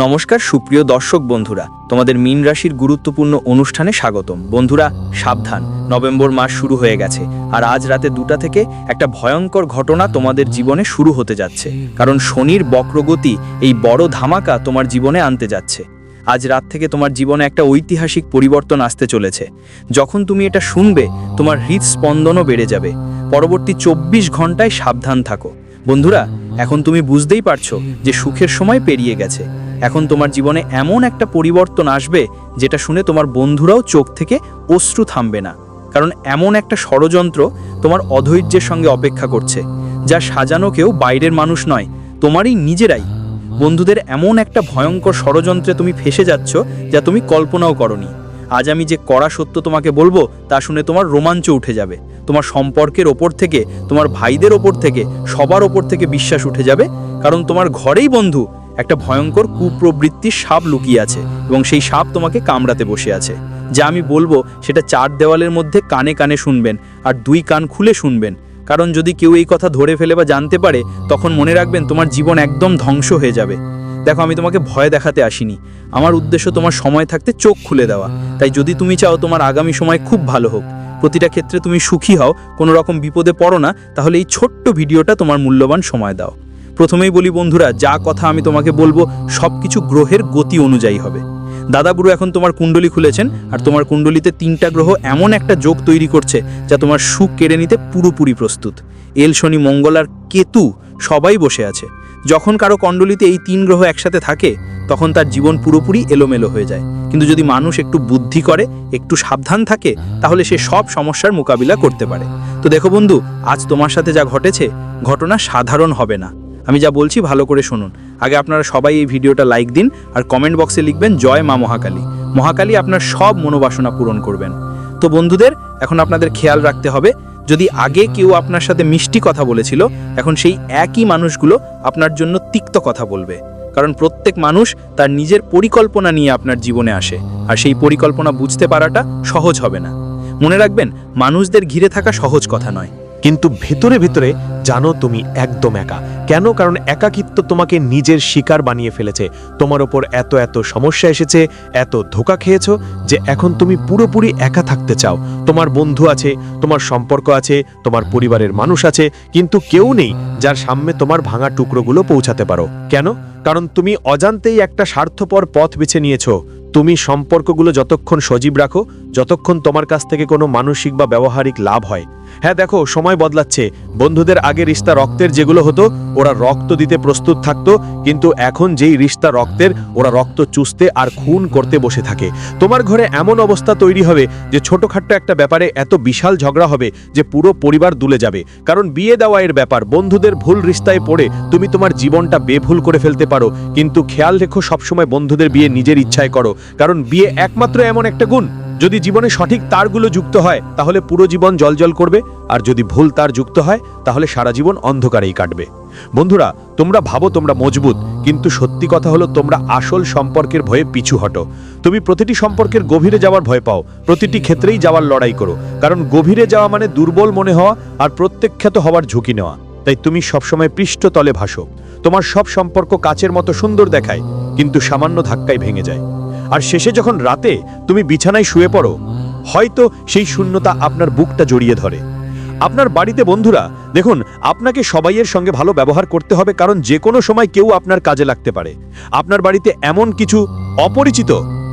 নমস্কার, সুপ্রিয় দর্শক বন্ধুরা, তোমাদের মীন রাশির গুরুত্বপূর্ণ অনুষ্ঠানে স্বাগতম। বন্ধুরা, সাবধান, নভেম্বর মাস শুরু হয়ে গেছে, আর আজ রাতে দুটা থেকে একটা ভয়ঙ্কর ঘটনা তোমাদের জীবনে শুরু হতে যাচ্ছে, কারণ শনির বক্রগতি এই বড় ধামাকা তোমার জীবনে আনতে যাচ্ছে। আজ রাত থেকে তোমার জীবনে একটা ঐতিহাসিক পরিবর্তন আসতে চলেছে। যখন তুমি এটা শুনবে, তোমার হৃদস্পন্দনও বেড়ে যাবে। পরবর্তী চব্বিশ ঘন্টায় সাবধান থাকো। বন্ধুরা, এখন তুমি বুঝতেই পারছ যে সুখের সময় পেরিয়ে গেছে। এখন তোমার জীবনে এমন একটা পরিবর্তন আসবে যেটা শুনে তোমার বন্ধুরাও চোখ থেকে অশ্রু থামবে না। কারণ এমন একটা ষড়যন্ত্র তোমার অধৈর্যের সঙ্গে অপেক্ষা করছে, যা সাজানো কেউ বাইরের মানুষ নয়, তোমারই নিজেরাই। বন্ধুদের এমন একটা ভয়ঙ্কর ষড়যন্ত্রে তুমি ফেসে যাচ্ছ যা তুমি কল্পনাও করনি। আজ আমি যে কড়া সত্য তোমাকে বলব, তা শুনে তোমার রোমাঞ্চ উঠে যাবে। তোমার সম্পর্কের ওপর থেকে, তোমার ভাইদের ওপর থেকে, সবার ওপর থেকে বিশ্বাস উঠে যাবে। কারণ তোমার ঘরেই বন্ধু একটা ভয়ঙ্কর কুপ্রবৃত্তির সাপ লুকিয়ে আছে এবং সেই সাপ তোমাকে কামড়াতে বসে আছে। যা আমি বলব, সেটা চার দেওয়ালের মধ্যে কানে কানে শুনবেন আর দুই কান খুলে শুনবেন। কারণ যদি কেউ এই কথা ধরে ফেলে বা জানতে পারে, তখন মনে রাখবেন তোমার জীবন একদম ধ্বংস হয়ে যাবে। দেখো, আমি তোমাকে ভয় দেখাতে আসিনি। আমার উদ্দেশ্য তোমার সময় থাকতে চোখ খুলে দেওয়া। তাই যদি তুমি চাও তোমার আগামী সময় খুব ভালো হোক, প্রতিটা ক্ষেত্রে তুমি সুখী হও, কোনো রকম বিপদে পড়ো না, তাহলে এই ছোট্ট ভিডিওটা তোমার মূল্যবান সময় দাও। প্রথমেই বলি, বন্ধুরা, যা কথা আমি তোমাকে বলব সব কিছু গ্রহের গতি অনুযায়ী হবে। দাদা বুড়ো এখন তোমার কুণ্ডলী খুলেছেন, আর তোমার কুণ্ডলিতে তিনটা গ্রহ এমন একটা যোগ তৈরি করছে, যা তোমার সুখ কেড়ে নিতে পুরোপুরি প্রস্তুত। এল, শনি, মঙ্গল আর কেতু সবাই বসে আছে। যখন কারও কুণ্ডলিতে এই তিন গ্রহ একসাথে থাকে, তখন তার জীবন পুরোপুরি এলোমেলো হয়ে যায়। কিন্তু যদি মানুষ একটু বুদ্ধি করে, একটু সাবধান থাকে, তাহলে সে সব সমস্যার মোকাবিলা করতে পারে। তো দেখো বন্ধু, আজ তোমার সাথে যা ঘটেছে, ঘটনা সাধারণ হবে না। আমি যা বলছি ভালো করে শুনুন। আগে আপনারা সবাই এই ভিডিওটা লাইক দিন আর কমেন্ট বক্সে লিখবেন, জয় মা মহাকালী। মহাকালী আপনার সব মনোবাসনা পূরণ করবেন। তো বন্ধুদের, এখন আপনাদের খেয়াল রাখতে হবে, যদি আগে কেউ আপনার সাথে মিষ্টি কথা বলেছিল, এখন সেই একই মানুষগুলো আপনার জন্য তিক্ত কথা বলবে। কারণ প্রত্যেক মানুষ তার নিজের পরিকল্পনা নিয়ে আপনার জীবনে আসে, আর সেই পরিকল্পনা বুঝতে পারাটা সহজ হবে না। মনে রাখবেন, মানুষদের ঘিরে থাকা সহজ কথা নয়। কিন্তু ভেতরে ভেতরে জানো তুমি একদম একা। কেন? কারণ একাকিত্ব তোমাকে নিজের শিকার বানিয়ে ফেলেছে। তোমার ওপর এত এত সমস্যা এসেছে, এত ধোকা খেয়েছো যে এখন তুমি পুরোপুরি একা থাকতে চাও। তোমার বন্ধু আছে, তোমার সম্পর্ক আছে, তোমার পরিবারের মানুষ আছে, কিন্তু কেউ নেই যার সামনে তোমার ভাঙা টুকরোগুলো পৌঁছাতে পারো। কেন? কারণ তুমি অজান্তেই একটা স্বার্থপর পথ বেছে নিয়েছো। তুমি সম্পর্কগুলো যতক্ষণ সজীব রাখো, যতক্ষণ তোমার কাছ থেকে কোনো মানসিক বা ব্যবহারিক লাভ হয়। হ্যাঁ দেখো, সময় বদলাচ্ছে। বন্ধুদের আগে রিস্তা রক্তের যেগুলো হতো, ওরা রক্ত দিতে প্রস্তুত থাকতো, কিন্তু এখন যেই রিস্তা রক্তের, ওরা রক্ত চুষতে আর খুন করতে বসে থাকে। তোমার ঘরে এমন অবস্থা তৈরি হবে যে ছোটখাট্ট একটা ব্যাপারে এত বিশাল ঝগড়া হবে যে পুরো পরিবার দুলে যাবে। কারণ বিয়ে দেওয়া এর ব্যাপার, বন্ধুদের ভুল রিস্তায় পড়ে তুমি তোমার জীবনটা বেভুল করে ফেলতে পারো। কিন্তু খেয়াল রেখো, সবসময় বন্ধুদের বিয়ে নিজের ইচ্ছায় করো। কারণ বিয়ে একমাত্র এমন একটা গুণ। যদি জীবনে সঠিক তারগুলো যুক্ত হয়, তাহলে পুরো জীবন জলজল করবে, আর যদি ভুল তার যুক্ত হয়, তাহলে সারা জীবন অন্ধকারেই কাটবে। বন্ধুরা, তোমরা ভাবো তোমরা মজবুত, কিন্তু সত্যি কথা হলো তোমরা আসল সম্পর্কের ভয়ে পিছু হটো। তুমি প্রতিটি সম্পর্কের গভীরে যাওয়ার ভয় পাও, প্রতিটি ক্ষেত্রেই যাওয়ার লড়াই করো, কারণ গভীরে যাওয়া মানে দুর্বল মনে হওয়া আর প্রত্যক্ষাত হওয়ার ঝুঁকি নেওয়া। তাই তুমি সবসময় পৃষ্ঠতলে ভাসো। তোমার সব সম্পর্ক কাচের মতো সুন্দর দেখায়, কিন্তু সামান্য ধাক্কায় ভেঙে যায়। আর শেষে যখন রাতে তুমি বিছানায় শুয়ে পড়ো, হয়তো সেই শূন্যতা আপনার বুকটা জড়িয়ে ধরে। আপনার বাড়িতে বন্ধুরা, দেখুন, আপনাকে সবাইয়ের সঙ্গে ভালো ব্যবহার করতে হবে কারণ যে কোনো সময় কেউ আপনার কাজে লাগতে পারে। আপনার বাড়িতে এমন কিছু অপরিচিত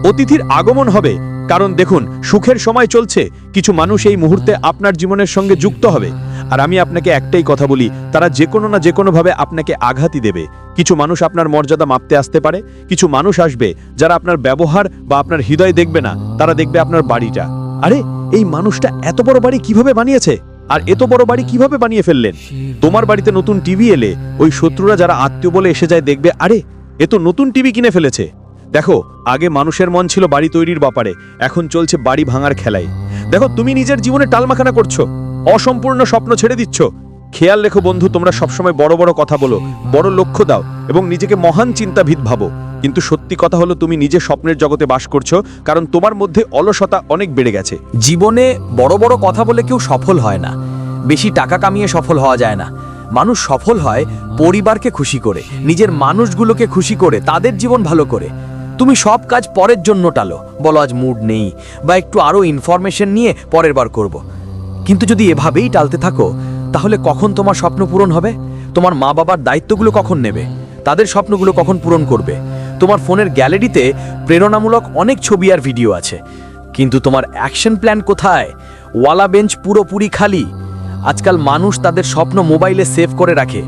অতিথির আগমন হবে কারণ দেখুন, সুখের সময় চলছে, কিছু মানুষ এই মুহূর্তে আপনার জীবনের সঙ্গে যুক্ত হবে। আর আমি আপনাকে একটাই কথা বলি, তারা যে কোনো না যে কোনোভাবে আপনাকে আঘাতই দেবে। কিছু মানুষ আপনার মর্যাদা মাপতে আসতে পারে, কিছু মানুষ আসবে, যারা আপনার ব্যবহার বা আপনার হৃদয় দেখবে না, তারা দেখবে আপনার বাড়িটা। আরে, এই মানুষটা এত বড় বাড়ি কীভাবে বানিয়েছে? আর এত বড় বাড়ি কীভাবে বানিয়ে ফেললেন? তোমার বাড়িতে নতুন টিভি এলে, ওই শত্রুরা যারা আত্মীয় বলে এসে যায় দেখবে, আরে, এ তো নতুন টিভি কিনে ফেলেছে। দেখো, আগে মানুষের মন ছিল বাড়ি তৈরির ব্যাপারে, এখন চলছে বাড়ি ভাঙার খেলাই। দেখো, তুমি নিজের জীবনে টালমাখানা করছ, অসম্পূর্ণ স্বপ্ন ছেড়ে দিচ্ছ। খেয়াল রেখো বন্ধু, তোমরা সবসময় বড় বড় কথা বলো, বড় লক্ষ্য দাও, এবং নিজেকে মহান চিন্তাভিদ ভাবো। কিন্তু সত্যি কথা হলো, তুমি নিজে স্বপ্নের জগতে বাস করছ, কারণ তোমার মধ্যে অলসতা অনেক বেড়ে গেছে। জীবনে বড় বড় কথা বলে কেউ সফল হয় না। বেশি টাকা কামিয়ে সফল হওয়া যায় না। মানুষ সফল হয় পরিবারকে খুশি করে, নিজের মানুষগুলোকে খুশি করে, তাদের জীবন ভালো করে। তুমি সব কাজ পরের জন্য টালো। বলো, আজ মুড নেই, বা একটু আরও ইনফরমেশন নিয়ে পরের বার করব। কিন্তু যদি এভাবেই টালতে থাকো, তাহলে কখন তোমার স্বপ্ন পূরণ হবে? তোমার মা বাবার দায়িত্বগুলো কখন নেবে? তাদের স্বপ্নগুলো কখন পূরণ করবে? তোমার ফোনের গ্যালারিতে প্রেরণামূলক অনেক ছবি আর ভিডিও আছে। কিন্তু তোমার অ্যাকশন প্ল্যান কোথায়? ওয়ালা বেঞ্চ পুরোপুরি খালি। আজকাল মানুষ তাদের স্বপ্ন মোবাইলে সেভ করে রাখে।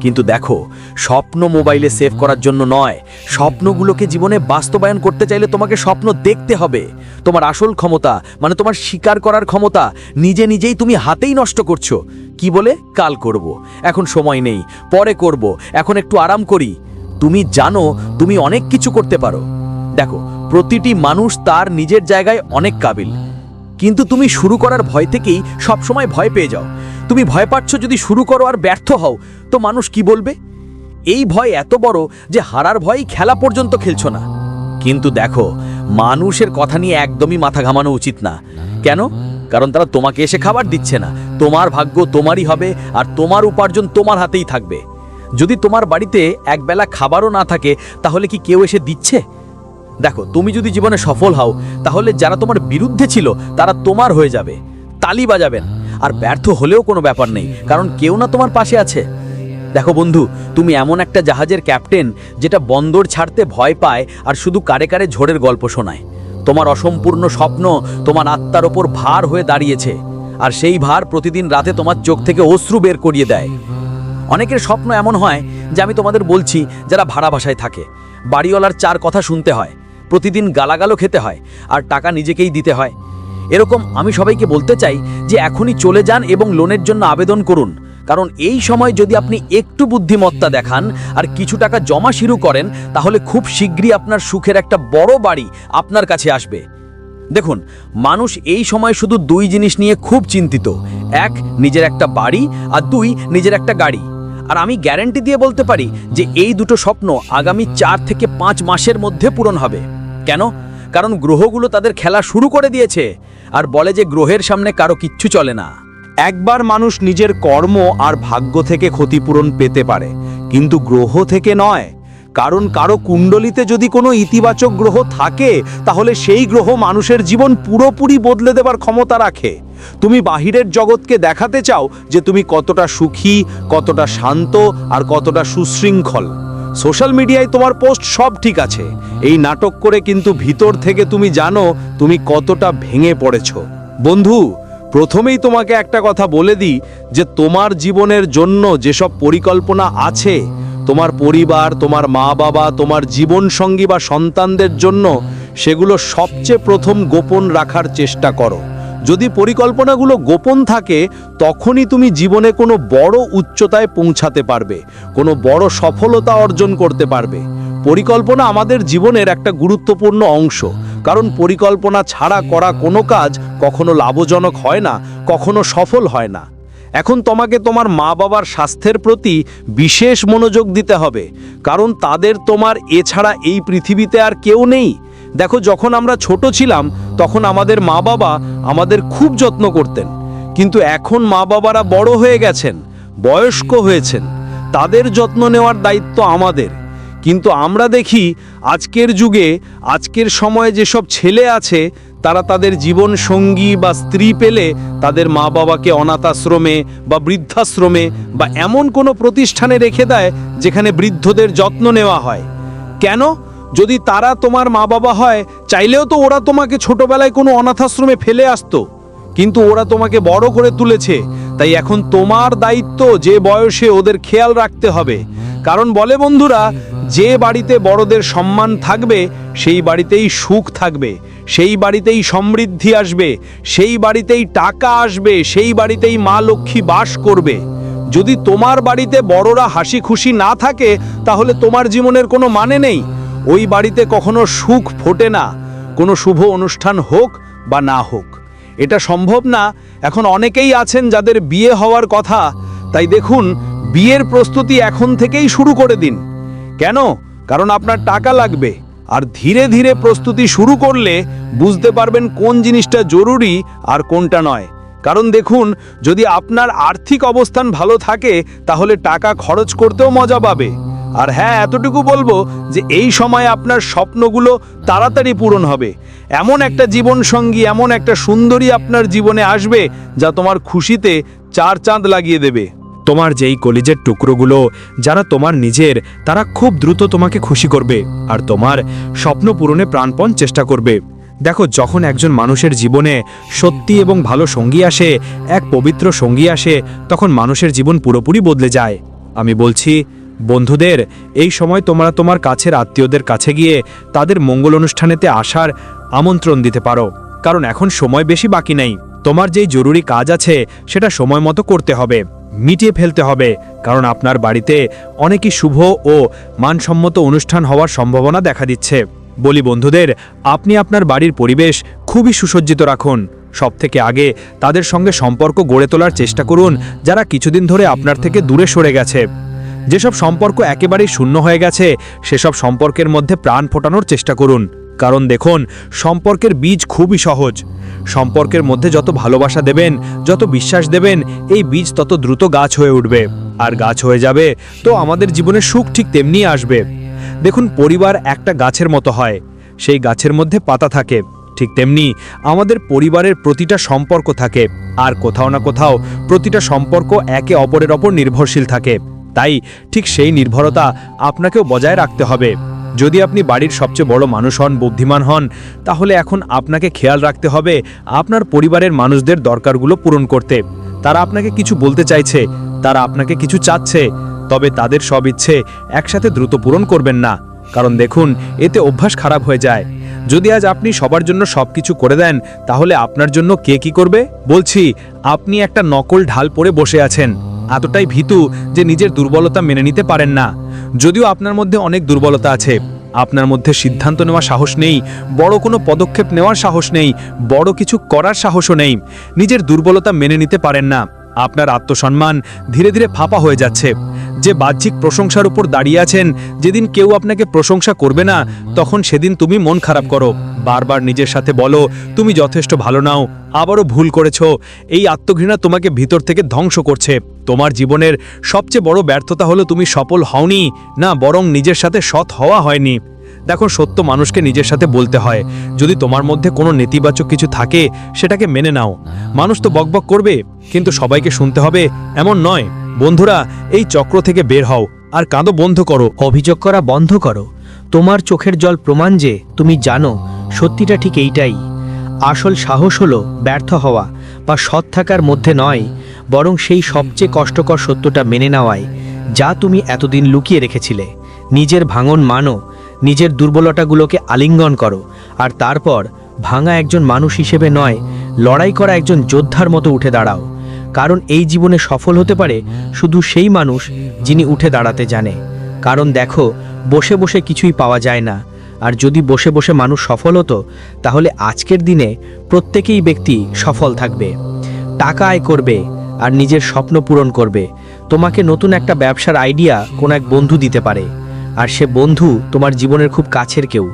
কিন্তু দেখো, স্বপ্ন মোবাইলে সেভ করার জন্য নয়, স্বপ্নগুলোকে জীবনে বাস্তবায়ন করতে চাইলে তোমাকে স্বপ্ন দেখতে হবে। তোমার আসল ক্ষমতা মানে তোমার স্বীকার করার ক্ষমতা, নিজে নিজেই তুমি হাতেই নষ্ট করছ। কি বলে? কাল করব। এখন সময় নেই, পরে করব, এখন একটু আরাম করি। তুমি জানো, তুমি অনেক কিছু করতে পারো। দেখো, প্রতিটি মানুষ তার নিজের জায়গায় অনেক কাবিল। কিন্তু তুমি শুরু করার ভয় থেকেই সবসময় ভয় পেয়ে যাও। তুমি ভয় পাচ্ছ যদি শুরু করো আর ব্যর্থ হও, তো মানুষ কি বলবে? এই ভয় এত বড় যে হারার ভয়ই খেলা পর্যন্ত খেলছো না। কিন্তু দেখো, মানুষের কথা নিয়ে একদমই মাথা ঘামানো উচিত না। কেন? কারণ তারা তোমাকে এসে খাবার দিচ্ছে না। তোমার ভাগ্য তোমারই হবে আর তোমার উপার্জন তোমার হাতেই থাকবে। যদি তোমার বাড়িতে একবেলা খাবারও না থাকে, তাহলে কি কেউ এসে দিচ্ছে? দেখো, তুমি যদি জীবনে সফল হও, তাহলে যারা তোমার বিরুদ্ধে ছিল, তারা তোমার হয়ে যাবে। তালি বাজাবেন। আর ব্যর্থ হলেও কোনো ব্যাপার নেই, কারণ কেউ না তোমার পাশে আছে। দেখো বন্ধু, তুমি এমন একটা জাহাজের ক্যাপ্টেন যেটা বন্দর ছাড়তে ভয় পায় আর শুধু কারে কারে ঝড়ের গল্প শোনায়। তোমার অসম্পূর্ণ স্বপ্ন তোমার আত্মার ওপর ভার হয়ে দাঁড়িয়েছে, আর সেই ভার প্রতিদিন রাতে তোমার চোখ থেকে অশ্রু বের করিয়ে দেয়। অনেকের স্বপ্ন এমন হয় যে আমি তোমাদের বলছি, যারা ভাড়া ভাষায় থাকে, বাড়িওয়ালার চার কথা শুনতে হয়, প্রতিদিন গালাগালো খেতে হয়, আর টাকা নিজেকেই দিতে হয়। এরকম আমি সবাইকে বলতে চাই যে এখনই চলে যান এবং লোনের জন্য আবেদন করুন। কারণ এই সময় যদি আপনি একটু বুদ্ধিমত্তা দেখান আর কিছু টাকা জমা শুরু করেন, তাহলে খুব শীঘ্রই আপনার সুখের একটা বড় বাড়ি আপনার কাছে আসবে। দেখুন, মানুষ এই সময় শুধু দুই জিনিস নিয়ে খুব চিন্তিত। এক, নিজের একটা বাড়ি আর দুই, নিজের একটা গাড়ি। আর আমি গ্যারেন্টি দিয়ে বলতে পারি যে এই দুটো স্বপ্ন আগামী চার থেকে পাঁচ মাসের মধ্যে পূরণ হবে। কেন? কারণ গ্রহগুলো তাদের খেলা শুরু করে দিয়েছে। আর বলে যে গ্রহের সামনে কারও কিচ্ছু চলে না। একবার মানুষ নিজের কর্ম আর ভাগ্য থেকে ক্ষতিপূরণ পেতে পারে, কিন্তু গ্রহ থেকে নয়। কারণ কারও কুণ্ডলিতে যদি কোনো ইতিবাচক গ্রহ থাকে, তাহলে সেই গ্রহ মানুষের জীবন পুরোপুরি বদলে দেবার ক্ষমতা রাখে। তুমি বাহিরের জগৎকে দেখাতে চাও যে তুমি কতটা সুখী, কতটা শান্ত আর কতটা সুশৃঙ্খল। সোশ্যাল মিডিয়ায় তোমার পোস্ট সব ঠিক আছে। এই নাটক করে কিন্তু ভিতর থেকে তুমি জানো তুমি কতটা ভেঙে পড়েছ। বন্ধু, প্রথমেই তোমাকে একটা কথা বলে দিই যে তোমার জীবনের জন্য যেসব পরিকল্পনা আছে, তোমার পরিবার, তোমার মা বাবা তোমার জীবন সঙ্গী বা সন্তানদের জন্য সেগুলো সবচেয়ে প্রথম গোপন রাখার চেষ্টা করো। যদি পরিকল্পনাগুলো গোপন থাকে, তখনই তুমি জীবনে কোনো বড় উচ্চতায় পৌঁছাতে পারবে, কোনো বড় সফলতা অর্জন করতে পারবে। পরিকল্পনা আমাদের জীবনের একটা গুরুত্বপূর্ণ অংশ, কারণ পরিকল্পনা ছাড়া করা কোনো কাজ কখনো লাভজনক হয় না, কখনো সফল হয় না। এখন তোমাকে তোমার মা বাবার স্বাস্থ্যের প্রতি বিশেষ মনোযোগ দিতে হবে, কারণ তাদের তোমার এছাড়া এই পৃথিবীতে আর কেউ নেই। দেখো, যখন আমরা ছোট ছিলাম, তখন আমাদের মা বাবা আমাদের খুব যত্ন করতেন। কিন্তু এখন মা বাবারা বড় হয়ে গেছেন, বয়স্ক হয়েছেন। তাদের যত্ন নেওয়ার দায়িত্ব আমাদের। কিন্তু আমরা দেখি, আজকের যুগে, আজকের সময়ে যেসব ছেলে আছে, তারা তাদের জীবন সঙ্গী বা স্ত্রী পেলে তাদের মা বাবাকে অনাথাশ্রমে বা বৃদ্ধাশ্রমে বা এমন কোনো প্রতিষ্ঠানে রেখে দেয়, যেখানে বৃদ্ধদের যত্ন নেওয়া হয়। কেন? যদি তারা তোমার মা বাবা হয়, চাইলেও তো ওরা তোমাকে ছোটবেলায় কোনো অনাথাশ্রমে ফেলে আসতো। কিন্তু ওরা তোমাকে বড় করে তুলেছে। তাই এখন তোমার দায়িত্ব যে বয়সে ওদের খেয়াল রাখতে হবে। কারণ বলে বন্ধুরা, যে বাড়িতে বড়দের সম্মান থাকবে, সেই বাড়িতেই সুখ থাকবে। সেই বাড়িতেই সমৃদ্ধি আসবে। সেই বাড়িতেই টাকা আসবে। সেই বাড়িতেই মা লক্ষ্মী বাস করবে। যদি তোমার বাড়িতে বড়রা হাসি খুশি না থাকে, তাহলে তোমার জীবনের কোনো মানে নেই। ওই বাড়িতে কখনো সুখ ফোটে না। কোনো শুভ অনুষ্ঠান হোক বা না হোক। এটা সম্ভব না, এখন অনেকেই আছেন যাদের বিয়ে হওয়ার কথা। তাই দেখুন, বিয়ের প্রস্তুতি এখন থেকেই শুরু করে দিন। কেন? কারণ আপনার টাকা লাগবে। আর ধীরে ধীরে প্রস্তুতি শুরু করলে বুঝতে পারবেন কোন জিনিসটা জরুরি আর কোনটা নয়। কারণ দেখুন, যদি আপনার আর্থিক অবস্থান ভালো থাকে, তাহলে টাকা খরচ করতেও মজা পাবে। আর হ্যাঁ এতটুকু বলব যে এই সময় আপনার স্বপ্নগুলো তাড়াতাড়ি পূরণ হবে। এমন একটা জীবন সঙ্গী এমন একটা সুন্দরী আপনার জীবনে আসবে যা তোমার খুশিতে চার চাঁদ লাগিয়ে দেবে। তোমার যেই কলিজের টুকরোগুলো যারা তোমার নিজের, তারা খুব দ্রুত তোমাকে খুশি করবে আর তোমার স্বপ্ন পূরণে প্রাণপণ চেষ্টা করবে। দেখো, যখন একজন মানুষের জীবনে সত্যি এবং ভালো সঙ্গী আসে, এক পবিত্র সঙ্গী আসে, তখন মানুষের জীবন পুরোপুরি বদলে যায়। আমি বলছি বন্ধুদের, এই সময় তোমরা তোমার কাছের আত্মীয়দের কাছে গিয়ে তাদের মঙ্গল অনুষ্ঠানেতে আসার আমন্ত্রণ দিতে পারো, কারণ এখন সময় বেশি বাকি নেই। তোমার যেই জরুরি কাজ আছে, সেটা সময় মতো করতে হবে, মিটিয়ে ফেলতে হবে, কারণ আপনার বাড়িতে অনেকই শুভ ও মানসম্মত অনুষ্ঠান হওয়ার সম্ভাবনা দেখা দিচ্ছে। বলি বন্ধুদের, আপনি আপনার বাড়ির পরিবেশ খুবই সুসজ্জিত রাখুন। সব থেকে আগে তাদের সঙ্গে সম্পর্ক গড়ে তোলার চেষ্টা করুন, যারা কিছুদিন ধরে আপনার থেকে দূরে সরে গেছে। যেসব সম্পর্ক একেবারেই শূন্য হয়ে গেছে, সেসব সম্পর্কের মধ্যে প্রাণ ফোটানোর চেষ্টা করুন। কারণ দেখুন, সম্পর্কের বীজ খুবই সহজ। সম্পর্কের মধ্যে যত ভালোবাসা দেবেন, যত বিশ্বাস দেবেন, এই বীজ তত দ্রুত গাছ হয়ে উঠবে। আর গাছ হয়ে যাবে, তো আমাদের জীবনে সুখ ঠিক তেমনি আসবে। দেখুন, পরিবার একটা গাছের মতো হয়। সেই গাছের মধ্যে পাতা থাকে। ঠিক তেমনি আমাদের পরিবারের প্রতিটা সম্পর্ক থাকে। আর কোথাও না কোথাও প্রতিটা সম্পর্ক একে অপরের ওপর নির্ভরশীল থাকে। তাই ঠিক সেই নির্ভরতা আপনাকেও বজায় রাখতে হবে। যদি আপনি বাড়ির সবচেয়ে বড় মানুষ হন, বুদ্ধিমান হন, তাহলে এখন আপনাকে খেয়াল রাখতে হবে আপনার পরিবারের মানুষদের দরকারগুলো পূরণ করতে। তারা আপনাকে কিছু বলতে চাইছে, তারা আপনাকে কিছু চাচ্ছে, তবে তাদের সব ইচ্ছে একসাথে দ্রুত পূরণ করবেন না। কারণ দেখুন, এতে অভ্যাস খারাপ হয়ে যায়। যদি আজ আপনি সবার জন্য সবকিছু করে দেন, তাহলে আপনার জন্য কে কি করবে? বলছি, আপনি একটা নকল ঢাল পরে বসে আছেন। এতটাই ভীতু যে নিজের দুর্বলতা মেনে নিতে পারেন না। যদিও আপনার মধ্যে অনেক দুর্বলতা আছে। আপনার মধ্যে সিদ্ধান্ত নেওয়ার সাহস নেই, বড় কোনো পদক্ষেপ নেওয়ার সাহস নেই, বড় কিছু করার সাহসও নেই। নিজের দুর্বলতা মেনে নিতে পারেন না। আপনার আত্মসম্মান ধীরে ধীরে ফাঁপা হয়ে যাচ্ছে। যে বাহ্যিক প্রশংসার উপর দাঁড়িয়ে আছেন, যেদিন কেউ আপনাকে প্রশংসা করবে না, তখন সেদিন তুমি মন খারাপ করো। বারবার নিজের সাথে বলো, তুমি যথেষ্ট ভালো নাও, আবারও ভুল করেছ। এই আত্মঘৃণা তোমাকে ভিতর থেকে ধ্বংস করছে। তোমার জীবনের সবচেয়ে বড় ব্যর্থতা হলো তুমি সফল হওনি, না, বরং নিজের সাথে সৎ হওয়া হয়নি। দেখো, সত্য মানুষকে নিজের সাথে বলতে হয়। যদি তোমার মধ্যে কোনো নেতিবাচক কিছু থাকে, সেটাকে মেনে নাও। মানুষ তো বকবক করবে, কিন্তু সবাইকে শুনতে হবে, এমন নয়। বন্ধুরা, এই চক্র থেকে বের হও আর কাঁদো বন্ধ করো। অভিযোগ করা বন্ধ করো। তোমার চোখের জল প্রমাণ যে তুমি জানো, সত্যিটা ঠিক এইটাই। আসল সাহস হলো ব্যর্থ হওয়া বা সৎ থাকার মধ্যে নয়, বরং সেই সবচেয়ে কষ্টকর সত্যটা মেনে নেওয়ায়, যা তুমি এতদিন লুকিয়ে রেখেছিলে। নিজের ভাঙন মানো, নিজের দুর্বলতাগুলোকে আলিঙ্গন করো, আর তারপর ভাঙা একজন মানুষ হিসেবে নয়, লড়াই করা একজন যোদ্ধার মতো উঠে দাঁড়াও। কারণ এই জীবনে সফল হতে পারে শুধু সেই মানুষ যিনি উঠে দাঁড়াতে জানে। কারণ দেখো, বসে বসে কিছুই পাওয়া যায় না। আর যদি বসে বসে মানুষ সফল হতো, তাহলে আজকের দিনে প্রত্যেকেই ব্যক্তি সফল থাকবে। টাকা আয় করবে আর নিজের স্বপ্ন পূরণ করবে। তোমাকে নতুন একটা ব্যবসার আইডিয়া কোনো এক বন্ধু দিতে পারে। আর সে বন্ধু তোমার জীবনের খুব কাছের কেউ।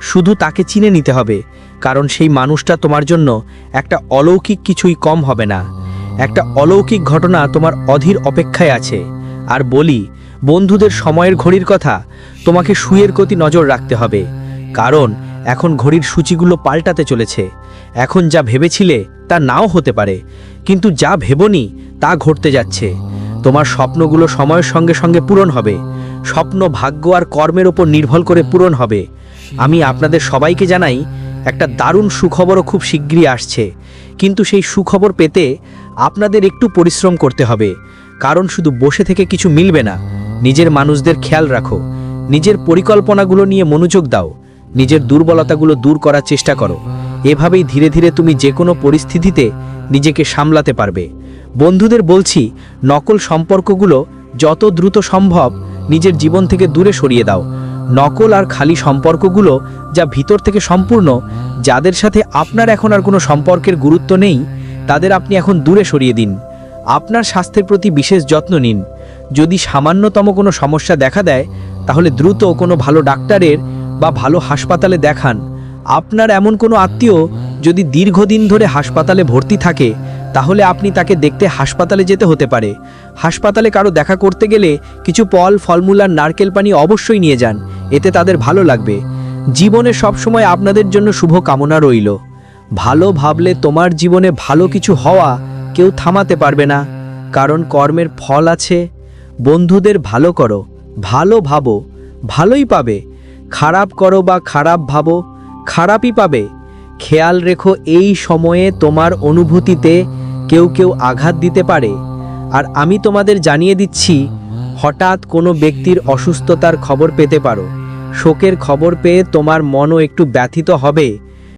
শুধু তাকে চিনে নিতে হবে, কারণ সেই মানুষটা তোমার জন্য একটা অলৌকিক কিছুই কম হবে না। একটা অলৌকিক ঘটনা তোমার অধীর অপেক্ষায় আছে। আর বলি, বন্ধুদের সময়ের ঘড়ির কথা, তোমাকে সুয়ের প্রতি নজর রাখতে হবে। কারণ, এখন ঘড়ির সূচিগুলো পাল্টাতে চলেছে। এখন যা ভেবেছিলে, তা নাও হতে পারে। কিন্তু যা ভেবনি, তা ঘটতে যাচ্ছে। তোমার স্বপ্নগুলো সময়ের সঙ্গে সঙ্গে পূরণ হবে। স্বপ্ন ভাগ্য আর কর্মের ওপর নির্ভর করে পূরণ হবে। আমি আপনাদের সবাইকে জানাই, একটা দারুণ সুখবরও খুব শীঘ্রই আসছে। কিন্তু সেই সুখবর পেতে আপনাদের একটু পরিশ্রম করতে হবে, কারণ শুধু বসে থেকে কিছু মিলবে না। নিজের মানুষদের খেয়াল রাখো। নিজের পরিকল্পনাগুলো নিয়ে মনোযোগ দাও। নিজের দুর্বলতাগুলো দূর করার চেষ্টা করো। এভাবেই ধীরে ধীরে তুমি যে কোনো পরিস্থিতিতে নিজেকে সামলাতে পারবে। বন্ধুদের বলছি, নকল সম্পর্কগুলো যত দ্রুত সম্ভব নিজের জীবন থেকে দূরে সরিয়ে দাও। নকল আর খালি সম্পর্কগুলো যা ভিতর থেকে সম্পূর্ণ, যাদের সাথে আপনার এখন আর কোনো সম্পর্কের গুরুত্ব নেই তাদের আপনি এখন দূরে সরিয়ে দিন। আপনার স্বাস্থ্যের প্রতি বিশেষ যত্ন নিন। যদি সামান্যতম কোনো সমস্যা দেখা দেয়, তাহলে দ্রুত কোনো ভালো ডাক্তারের বা ভালো হাসপাতালে দেখান। আপনার এমন কোনো আত্মীয় যদি দীর্ঘদিন ধরে হাসপাতালে ভর্তি থাকে, তাহলে আপনি তাকে দেখতে হাসপাতালে যেতে হতে পারে। হাসপাতালে কারও দেখা করতে গেলে কিছু ফল ফলমূল আর নারকেল পানি অবশ্যই নিয়ে যান। এতে তাদের ভালো লাগবে। জীবনে সবসময় আপনাদের জন্য শুভ কামনা রইল। ভালো ভাবলে তোমার জীবনে ভালো কিছু হওয়া কেউ থামাতে পারবে না। কারণ কর্মের ফল আছে। বন্ধুদের ভালো করো, ভালো ভাবো, ভালোই পাবে। খারাপ করো বা খারাপ ভাবো, খারাপই পাবে। খেয়াল রেখো, এই সময়ে তোমার অনুভূতিতে কেউ কেউ আঘাত দিতে পারে। আর আমি তোমাদের জানিয়ে দিচ্ছি, হঠাৎ কোনো ব্যক্তির অসুস্থতার খবর পেতে পারো। শোকের খবর পেয়ে তোমার মনও একটু ব্যথিত হবে।